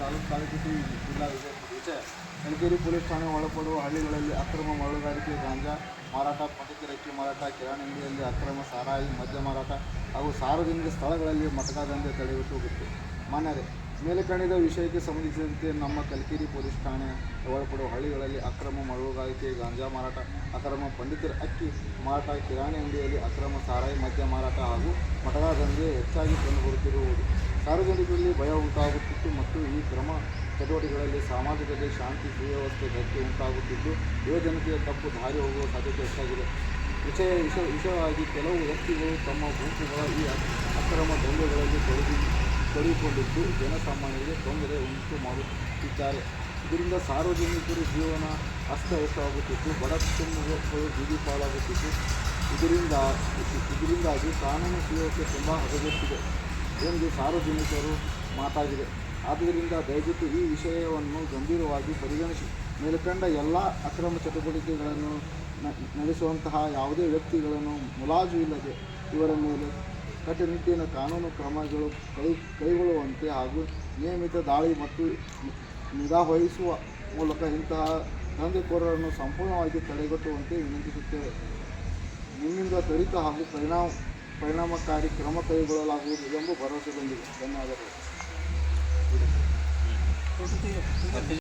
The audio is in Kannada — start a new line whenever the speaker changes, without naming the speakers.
ತಾಲೂಕು ತಾಲೂಕು ಜಿಲ್ಲಾ ವಿಜಯ ಕನಕೇರಿ ಪೊಲೀಸ್ ಠಾಣೆ ಒಳಪಡುವ ಹಳ್ಳಿಗಳಲ್ಲಿ ಅಕ್ರಮ ಮರಳುಗಾರಿಕೆ, ಗಾಂಜಾ ಮಾರಾಟ ಪಟಕಿ ಮಾರಾಟ ಕಿರಾಣಿ ಅಂಗಡಿಯಲ್ಲಿ ಅಕ್ರಮ ಸಾರಾಯಿ, ಮದ್ಯ ಮಾರಾಟ ಹಾಗೂ ಸಾರ್ವಜನಿಕ ಸ್ಥಳಗಳಲ್ಲಿ ಮಟಕ ದಂಧೆ ತಡೆಗಟ್ಟುವುದು ಮಾನ್ಯರೇ, ಮೇಲೆ ಕಾಣಿದ ವಿಷಯಕ್ಕೆ ಸಂಬಂಧಿಸಿದಂತೆ ನಮ್ಮ ಕಲ್ಕೇರಿ ಪೊಲೀಸ್ ಠಾಣೆ ಒಳಪಡುವ ಹಳ್ಳಿಗಳಲ್ಲಿ ಅಕ್ರಮ ಮರಳುಗಾರಿಕೆ, ಗಾಂಜಾ ಮಾರಾಟ, ಅಕ್ರಮ ಪಂಡಿತರ ಅಕ್ಕಿ ಮಾರಾಟ ಕಿರಾಣಿ ಅಂಗಡಿಯಲ್ಲಿ ಅಕ್ರಮ ಸಾರಾಯಿ, ಮದ್ಯ ಮಾರಾಟ ಹಾಗೂ ಮಟಕ ದಂಧೆ ಹೆಚ್ಚಾಗಿ ಕಂಡುಬರುತ್ತಿರುವುದು. ಸಾರ್ವಜನಿಕರಲ್ಲಿ ಭಯ ಉಂಟಾಗುತ್ತಿತ್ತು ಮತ್ತು ಈ ಕ್ರಮ ಚಟುವಟಿಕೆಗಳಲ್ಲಿ ಸಮಾಜದಲ್ಲಿ ಶಾಂತಿ ಸುವ್ಯವಸ್ಥೆ ಧಕ್ಕೆ ಉಂಟಾಗುತ್ತಿದ್ದು ಯುವಜನತೆಯ ತಪ್ಪು ದಾರಿ ಹೋಗುವ ಸಾಧ್ಯತೆ ಹೆಚ್ಚಾಗಿದೆ. ವಿಷಯ ವಿಷ, ವಿಷಯವಾಗಿ ಕೆಲವು ವ್ಯಕ್ತಿಗಳು ತಮ್ಮ ಗುಂಪುಗಳ ಈ ಅಕ್- ಅಕ್ರಮ ದಂಧೆಗಳಲ್ಲಿ ತೊಡಗಿ, ತೊಡಗಿಕೊಂಡಿದ್ದು ಜನಸಾಮಾನ್ಯರಿಗೆ ತೊಂದರೆ ಉಂಟು ಮಾಡುತ್ತಿದ್ದಾರೆ. ಇದರಿಂದ ಸಾರ್ವಜನಿಕರು ಜೀವನ ಅಸ್ತವ್ಯಸ್ತವಾಗುತ್ತಿದ್ದು, ಬಡ ಕುಟುಂಬಗಳು ಬೀದಿ ಪಾಲಾಗುತ್ತಿದ್ದು, ಇದರಿಂದ, ಇದರಿಂದಾಗಿ ಕಾನೂನು ಸುವ್ಯವಸ್ಥೆ ತುಂಬ ಹದಗೆಟ್ಟಿದೆ. ಎಂದು ಸಾರ್ವಜನಿಕರು ಮಾತಾಗಿದೆ ಆದ್ದರಿಂದ ದಯವಿಟ್ಟು ಈ ವಿಷಯವನ್ನು ಗಂಭೀರವಾಗಿ ಪರಿಗಣಿಸಿ. ಮೇಲ್ಕಂಡ ಎಲ್ಲ ಅಕ್ರಮ ಚಟುವಟಿಕೆಗಳನ್ನು ನಡೆಸುವಂತಹ ಯಾವುದೇ ವ್ಯಕ್ತಿಗಳನ್ನು ಮುಲಾಜು ಇಲ್ಲದೆ ಇವರ ಮೇಲೆ ಕಟ್ಟುನಿಟ್ಟಿನ ಕಾನೂನು ಕ್ರಮಗಳು ಕೈ, ಕೈಗೊಳ್ಳುವಂತೆ ಹಾಗೂ ನಿಯಮಿತ ದಾಳಿ ಮತ್ತು ನಿಗಾ ವಹಿಸುವ ಮೂಲಕ ಇಂತಹ ದಂಧೆಕೋರರನ್ನು ಸಂಪೂರ್ಣವಾಗಿ ತಡೆಗಟ್ಟುವಂತೆ ವಿನಂತಿಸುತ್ತೇವೆ. ನಿಮ್ಮಿಂದ ತ್ವರಿತ ಹಾಗೂ ಪರಿಣಾಮ ಪರಿಣಾಮಕಾರಿ ಕ್ರಮ ಕೈಗೊಳ್ಳಲಾಗುವುದು ಎಂಬ ಭರವಸೆ ಬಂದಿದೆ ಧನ್ಯವಾದಗಳು